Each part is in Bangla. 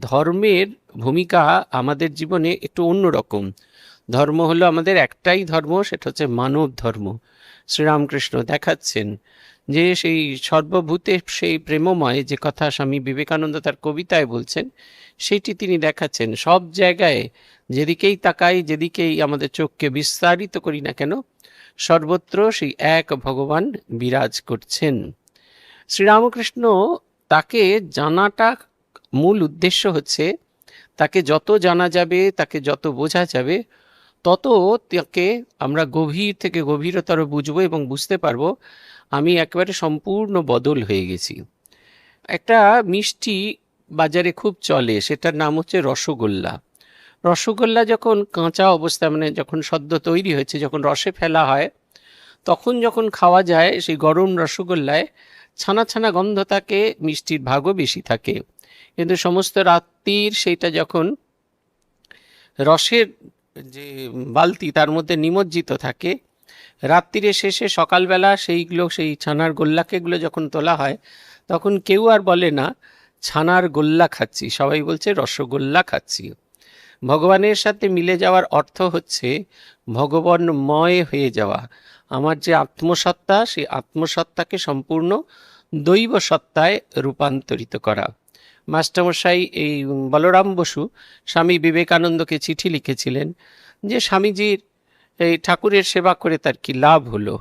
ধর্মের ভূমিকা আমাদের জীবনে একটু অন্যরকম। ধর্ম হলো আমাদের একটাই ধর্ম, সেটা হচ্ছে মানব ধর্ম। শ্রীরামকৃষ্ণ দেখাচ্ছেন যে সেই সর্বভূতে সেই প্রেমময় যে কথা স্বামী বিবেকানন্দ তার কবিতায় বলছেন, সেটি তিনি দেখাচ্ছেন। সব জায়গায় যেদিকেই তাকাই, যেদিকেই আমাদের চোখকে বিস্তারিত করি না কেন, সর্বত্র সেই এক ভগবান বিরাজ করছেন। শ্রীরামকৃষ্ণ তাকে জানাটা মূল উদ্দেশ্য হচ্ছে, তাকে যত জানা যাবে, তাকে যত বোঝা যাবে, তত তাকে আমরা গভীর থেকে গভীরতর বুঝব এবং বুঝতে পারব, আমি একেবারে সম্পূর্ণ বদল হয়ে গেছি। একটা মিষ্টি বাজারে খুব চলে, সেটার নাম হচ্ছে রসগোল্লা। রসগোল্লা যখন কাঁচা অবস্থা মানে যখন সদ্য তৈরি হয়েছে, যখন রসে ফেলা হয় তখন যখন খাওয়া যায় সেই গরম রসগোল্লায় ছানা ছানা গন্ধ থাকে, মিষ্টির ভাগও বেশি থাকে। কিন্তু সমস্ত রাত্রির সেইটা যখন রসের যে বালতি তার মধ্যে নিমজ্জিত থাকে, রাত্রিরে শেষে সকালবেলা সেইগুলো, সেই ছানার গোল্লাকেগুলো যখন তোলা হয়, তখন কেউ আর বলে না, ছানার গোল্লা খাচ্ছি। সবাই বলছে, রসগোল্লা খাচ্ছি। ভগবানের সাথে মিলে যাওয়ার অর্থ হচ্ছে, ভগবানময় হয়ে যাওয়া। আমার যে আত্মসত্তা সেই আত্মসত্তাকে সম্পূর্ণ দৈব সত্তায় রূপান্তরিত করা। মাস্টারমশাই, এই বলরাম বসু স্বামী বিবেকানন্দকে চিঠি লিখেছিলেন যে, স্বামীজির এই ঠাকুরের সেবা করে তার কি লাভ হলো?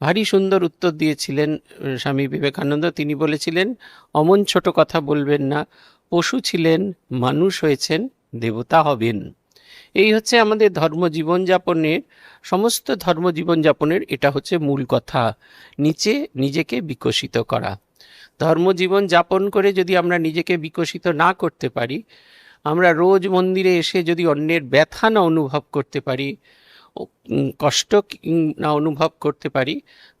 ভারী সুন্দর উত্তর দিয়েছিলেন স্বামী বিবেকানন্দ। তিনি বলেছিলেন, অমন ছোট কথা বলবেন না। পশু ছিলেন, মানুষ হয়েছেন, দেবতা হবেন। এই হচ্ছে আমাদের ধর্ম জীবনযাপনের সমস্ত ধর্ম জীবনযাপনের এটা হচ্ছে মূল কথা। নিচে নিজেকে বিকশিত করা। ধর্মজীবন যাপন করে যদি আমরা নিজেকে বিকশিত না করতে পারি, আমরা রোজ মন্দিরে এসে যদি অন্যের ব্যথা না অনুভব করতে পারি কষ্ট না অনুভব করতে পারি,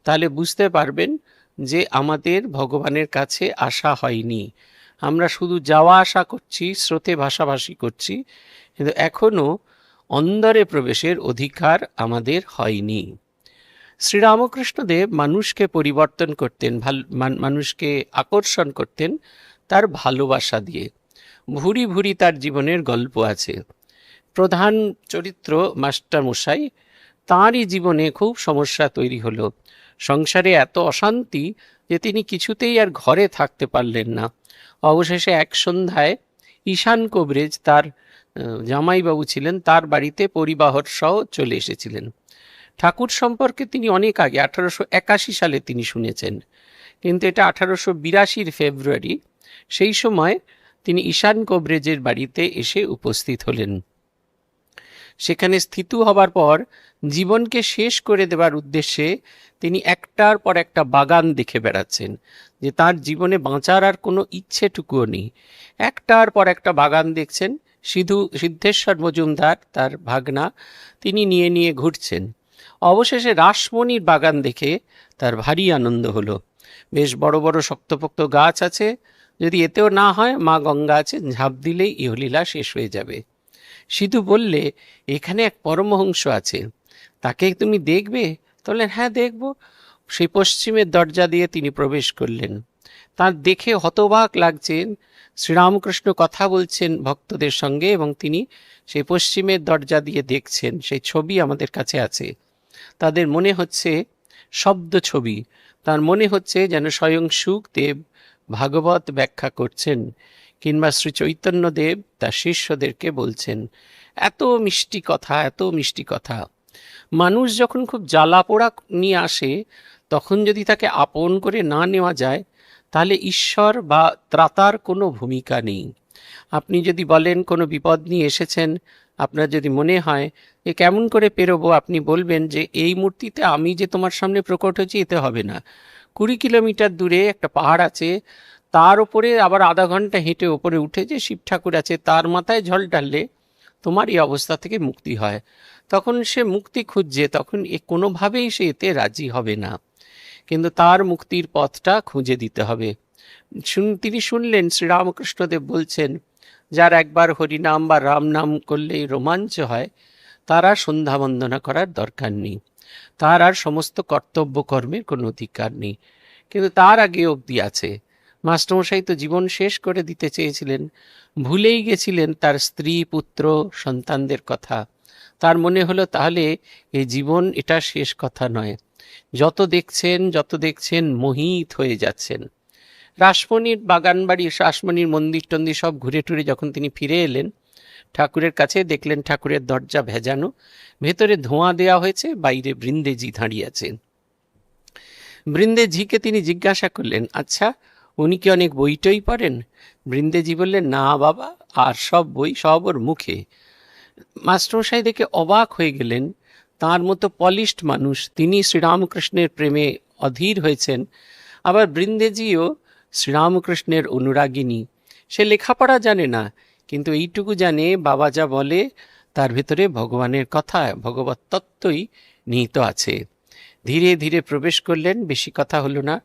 তাহলে বুঝতে পারবেন যে আমাদের ভগবানের কাছে আসা হয়নি। আমরা শুধু যাওয়া আসা করছি, স্রোতে ভাষাভাষী করছি, কিন্তু এখনও অন্দরে প্রবেশের অধিকার আমাদের হয়নি। শ্রীরামকৃষ্ণদেব মানুষকে পরিবর্তন করতেন, ভালো মানুষকে আকর্ষণ করতেন তার ভালোবাসা দিয়ে। ভুরি ভুরি তার জীবনের গল্প আছে। প্রধান চরিত্র মাস্টারমশাই, তাঁরই জীবনে খুব সমস্যা তৈরি হলো। সংসারে এত অশান্তি যে তিনি কিছুতেই আর ঘরে থাকতে পারলেন না। অবশেষে এক সন্ধ্যায় ঈশান কবরেজ তার জামাইবাবু ছিলেন, তার বাড়িতে পরিবাহর সহ চলে এসেছিলেন। ঠাকুর সম্পর্কে তিনি অনেক আগে, আঠারোশো একাশি সালে তিনি শুনেছেন। কিন্তু এটা আঠারোশো বিরাশির ফেব্রুয়ারি, সেই সময় তিনি ঈশান কবরেজের বাড়িতে এসে উপস্থিত হলেন। সেখানে স্থিত হবার পর জীবনকে শেষ করে দেবার উদ্দেশ্যে তিনি একটার পর একটা বাগান দেখে বেড়াচ্ছেন, যে তার জীবনে বাঁচার আর কোনো ইচ্ছেটুকুও নেই। একটার পর একটা বাগান দেখছেন, সিধু, সিদ্ধেশ্বর মজুমদার, তার ভাগনা, তিনি নিয়ে নিয়ে ঘুরছেন। অবশেষে রাসমণির বাগান দেখে তার ভারী আনন্দ হলো। বেশ বড় বড় শক্তপোক্ত গাছ আছে, যদি এতেও না হয় মা গঙ্গা আছে, ঝাঁপ দিলেই ইহলীলা শেষ হয়ে যাবে। সিধু বললে, এখানে এক পরমহংস আছে। তাকে তুমি দেখবে? বললেন হ্যাঁ দেখব। সেই পশ্চিমের দরজা দিয়ে তিনি প্রবেশ করলেন। তার দেখে হতবাক লাগছেন শ্রীরামকৃষ্ণ কথা বলছেন ভক্তদের সঙ্গে এবং তিনি সেই পশ্চিমের দরজা দিয়ে দেখছেন। সেই ছবি আমাদের কাছে আছে। তাদের মনে হচ্ছে শব্দ ছবি। তার মনে হচ্ছে যেন স্বয়ং সুখদেব ভাগবত ব্যাখ্যা করছেন। কিংবা শ্রী চৈতন্যদেব, তার শিষ্যদেরকে বলছেন, এত মিষ্টি কথা, এত মিষ্টি কথা। মানুষ যখন খুব জ্বালা পোড়া নিয়ে আসে, তখন যদি তাকে আপন করে না নেওয়া যায়, তাহলে ঈশ্বর বা ত্রাতার কোনো ভূমিকা নেই। আপনি যদি বলেন, কোনো বিপদ নিয়ে এসেছেন, আপনার যদি মনে হয়, যে কেমন করে পেরোবো, আপনি বলবেন যে, এই মূর্তিতে আমি যে তোমার সামনে প্রকট হয়েছি, এতে হবে না। কুড়ি কিলোমিটার দূরে একটা পাহাড় আছে তার ওপরে আবার আধা ঘণ্টা হেঁটে ওপরে উঠে যে শিব ঠাকুর আছে, তার মাথায় জল ঢাললে তোমার এই অবস্থা থেকে মুক্তি হয়। তখন সে মুক্তি খুঁজছে, তখন এ কোনোভাবেই সে এতে রাজি হবে না। কিন্তু তার মুক্তির পথটা খুঁজে দিতে হবে। শুন, তিনি শুনলেন, শ্রীরামকৃষ্ণদেব বলছেন, যার একবার হরিনাম বা রাম নাম করলেই রোমাঞ্চ হয়, তার আর সন্ধ্যা বন্দনা করার দরকার নেই। তার আর সমস্ত কর্তব্য কর্মের কোনো অধিকার নেই। কিন্তু তার আগে অবধি আছে। মাস্টারমশাই তো জীবন শেষ করে দিতে চেয়েছিলেন, ভুলেই গেছিলেন তার স্ত্রী, পুত্র, সন্তানদের কথা। তার মনে হলো তাহলে এই জীবন এটা শেষ কথা নয়। যত দেখছেন যত দেখছেন, মোহিত হয়ে যাচ্ছেন। রাসমণির বাগান বাড়ি রাসমণির মন্দির টন্দির সব ঘুরে টুরে যখন তিনি ফিরে এলেন, ঠাকুরের কাছে দেখলেন ঠাকুরের দরজা ভেজানো, ভেতরে ধোঁয়া দেওয়া হয়েছে, বাইরে বৃন্দেজি দাঁড়িয়ে আছেন। বৃন্দেজিকে তিনি জিজ্ঞাসা করলেন আচ্ছা উনি কি অনেক বইটই পড়েন? বৃন্দেজি বললেন, না বাবা, আর সব বই সব ওর মুখে। মাস্টারমশাই দেখে অবাক হয়ে গেলেন। তার মতো পলিশড মানুষ, তিনি শ্রীরামকৃষ্ণের প্রেমে অধীর হয়েছেন। আবার বৃন্দেজিও শ্রীরামকৃষ্ণের অনুরাগিনী সে লেখাপড়া জানে না, কিন্তু এইটুকু জানে বাবা যা বলে, তার ভেতরে ভগবানের কথা, ভগবত তত্ত্বই নিহিত আছে। ধীরে ধীরে প্রবেশ করলেন, বেশি কথা হলো না।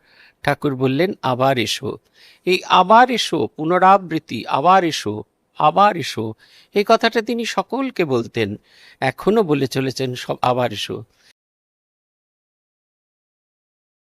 ঠাকুর বললেন, আবার এসো। এই আবার এসো পুনরাবৃত্তি, আবার এসো আবার এসো এই কথাটা তিনি সকলকে বলতেন। এখনও বলে চলেছেন সব আবার এসো